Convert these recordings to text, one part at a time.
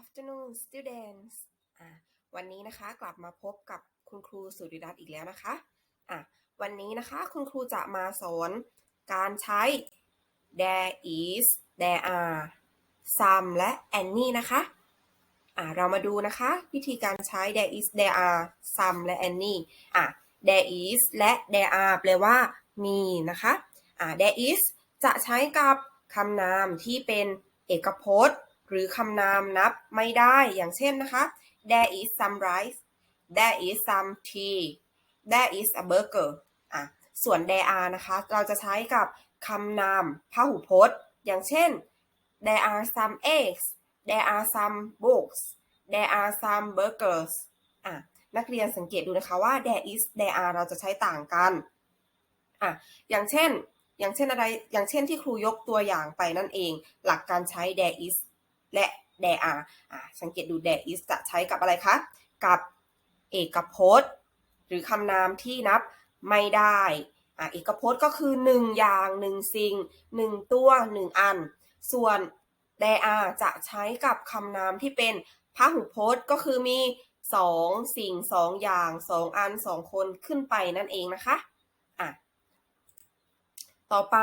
afternoon students อะวันนี้นะคะกลับมาพบกับคุณครูสุริรัตน์อีกแล้วนะคะอะวันนี้นะคะคุณครูจะมาสอนการใช้ there is there are some และ any นะคะอะเรามาดูนะคะวิธีการใช้ there is there are some และ any อะ there is และ there are แปลว่ามีนะคะอะ there is จะใช้กับคำนามที่เป็นเอกพจน์ หรือคำนามนับไม่ได้อย่างเช่นนะคะ there is some rice there is some tea there is a burger อะส่วน there are นะคะ เราจะใช้กับคำนามพหูพจน์ อย่างเช่น there are some eggs there are some books there are some burgers อะนักเรียนสังเกตดูนะคะว่า there is there are เราจะใช้ต่างกันอะอย่างเช่น อย่างเช่นอะไร อย่างเช่นที่ครูยกตัวอย่างไปนั่นเอง หลักการใช้ there is และ there are อะสังเกตดู there is จะใช้กับอะไรคะ กับเอกพจน์ หรือคำนามที่นับไม่ได้อะเอกพจน์ก็คือหนึ่งอย่างหนึ่งสิ่งหนึ่งตัวหนึ่งอัน ส่วน there are จะใช้กับคำนามที่เป็นพหูพจน์ก็คือมีสองสิ่งสองอย่างสองอันสองคนขึ้นไปนั่นเองนะคะอะต่อไป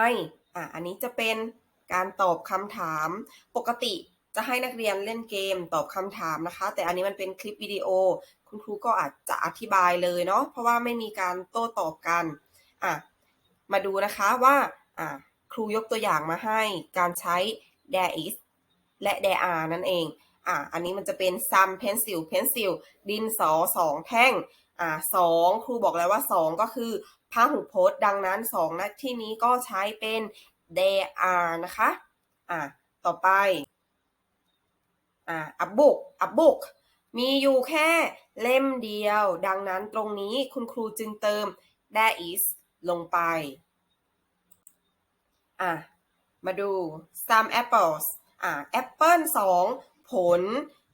อะอันนี้จะเป็นการตอบคำถามปกติ จะให้นักเรียนเล่นเกมตอบคำถามนะคะ แต่อันนี้มันเป็นคลิปวิดีโอ คุณครูก็อาจจะอธิบายเลยเนาะเพราะว่าไม่มีการโต้ตอบกันอะมาดูนะคะว่าอะครูยกตัวอย่างมาให้การใช้ there is และ there are นั่นเองอะอันนี้มันจะเป็น some pencil pencil ดินสอสองแท่งอะสองครูบอกแล้วว่าสองก็คือพหูพจน์ดังนั้นสองนะที่นี้ก็ใช้เป็น there are นะคะอะต่อไป อ่า a book a book มีอยู่แค่เล่มเดียว ดังนั้นตรงนี้คุณครูจึงเติม there is ลงไป อะ มาดู some apples อ่า apple สองผล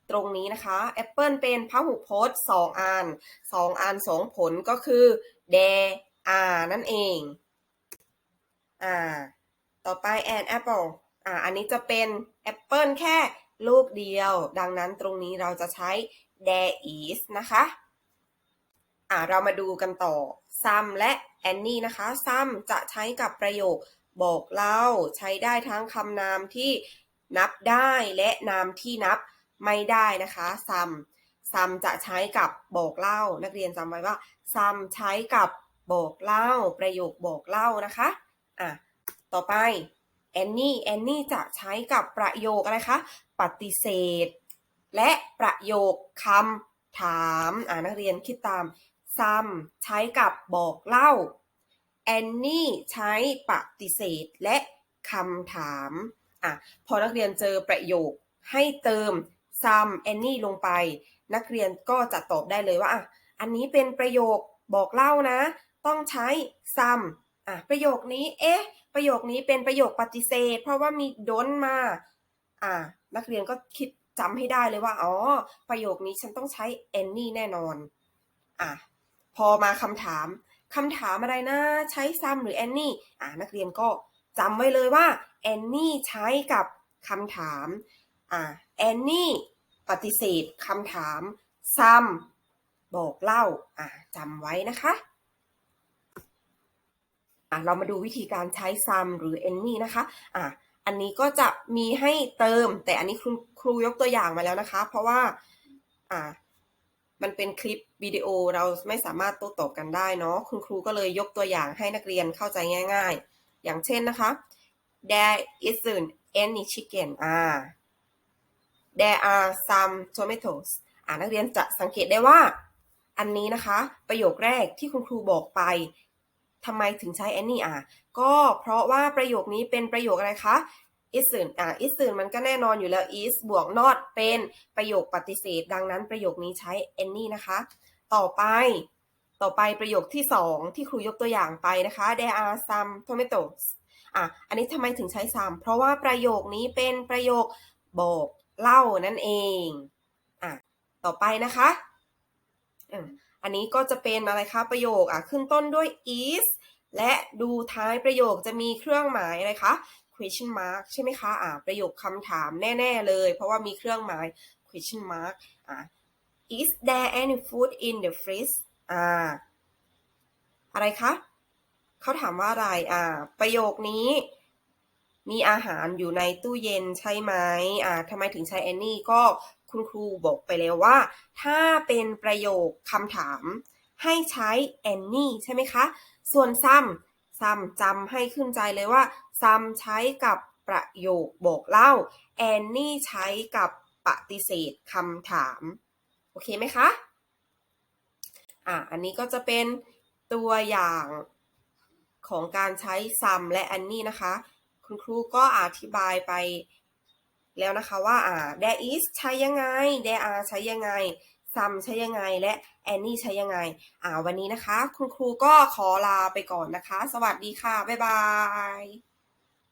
ตรงนี้นะคะ apple เป็นพหูพจน์สองอันสองอันสองผลก็คือ there are นั่นเอง อ่า ต่อไป an apple อ่า อันนี้จะเป็นแอปเปิลแค่ ลูกเดียว ดังนั้นตรงนี้เราจะใช้ there is นะคะอ่าเรามาดูกันต่อ some และ any นะคะ some จะใช้กับประโยคบอกเล่าใช้ได้ทั้งคำนามที่นับได้และนามที่นับไม่ได้นะคะ some some จะใช้กับบอกเล่า นักเรียนจำไว้ว่า some ใช้กับบอกเล่า ประโยคบอกเล่านะคะอะต่อไป any any จะใช้กับประโยคอะไรคะ ปฏิเสธ และประโยคคำถามอ่านักเรียนคิดตาม some ใช้กับบอกเล่า any ใช้ปฏิเสธและคำถามอะพอนักเรียนเจอประโยคให้เติม some any ลงไป นักเรียนก็จะตอบได้เลยว่าอะอันนี้เป็นประโยคบอกเล่านะ ต้องใช้ some อะประโยคนี้ เอ๊ะ ประโยคนี้เป็นประโยคปฏิเสธ เพราะว่ามี don't มา อ่านักเรียนก็คิดจำให้ได้เลยว่า อ๋อ ประโยคนี้ฉันต้องใช้ any แน่นอน อะ พอมาคำถามคำถามอะไรนะ ใช้ some หรือ any อ่านักเรียนก็จำไว้เลยว่า any ใช้กับคำถาม อ่า any ปฏิเสธคำถาม some บอกเล่า อ่าจำไว้นะคะ อะเรามาดูวิธีการใช้ some หรือ any นะคะอะอันนี้ก็จะมีให้เติม แต่อันนี้ครูครูยกตัวอย่างมาแล้วนะคะ เพราะว่าอ่ามันเป็นคลิปวิดีโอเราไม่สามารถโต้ตอบกันได้เนาะคุณครูก็เลยยกตัวอย่างให้นักเรียนเข้าใจง่าย ๆ อย่างเช่นนะคะ there isn't any chicken อ่า there are some tomatoes อ่านักเรียนจะสังเกตได้ว่า อันนี้นะคะ ประโยคแรกที่คุณครูบอกไป ทำไมถึงใช้ any อะก็เพราะว่าประโยคนี้เป็นประโยคอะไรคะ isn't อะ isn't มันก็แน่นอนอยู่แล้ว is บวก not เป็นประโยคปฏิเสธ ดังนั้นประโยคนี้ใช้ any นะคะ ต่อไป ต่อไปประโยคที่สองที่ครูยกตัวอย่างไปนะคะ there are some tomatoes อะ อันนี้ทำไมถึงใช้ some เพราะว่าประโยคนี้เป็นประโยคบอกเล่านั่นเอง อะ ต่อไปนะคะ อันนี้ก็จะเป็นอะไรคะประโยคอะขึ้นต้นด้วย is และดูท้ายประโยคจะมีเครื่องหมายอะไรคะ question question mark ใช่ไหมคะอ่าประโยคคำถามแน่ ๆ เลย เพราะว่ามีเครื่องหมาย question mark อ่า is there any food in the fridge อ่า อะไรคะเขาถามว่าอะไรอ่า ประโยคนี้ มีอาหารอยู่ในตู้เย็นใช่ไหมอ่าทำไมถึงใช้ any ก็ คุณครูบอกไปแล้วว่า ถ้าเป็นประโยคคำถามให้ใช้ any ใช่ไหมคะ ส่วน some some จำให้ขึ้นใจเลยว่า some ใช้กับประโยคบอกเล่า any ใช้กับปฏิเสธคำถาม โอเคไหมคะ อะ อันนี้ก็จะเป็นตัวอย่างของการใช้ some และ any นะคะ คุณครูก็อธิบายไป แล้วนะคะว่าอ่า there is ใช้ยังไง there are ใช้ยังไง some ใช้ยังไง และ any ใช้ยังไง อ่าวันนี้นะคะ คุณครูก็ขอลาไปก่อนนะคะ สวัสดีค่ะ บ๊ายบาย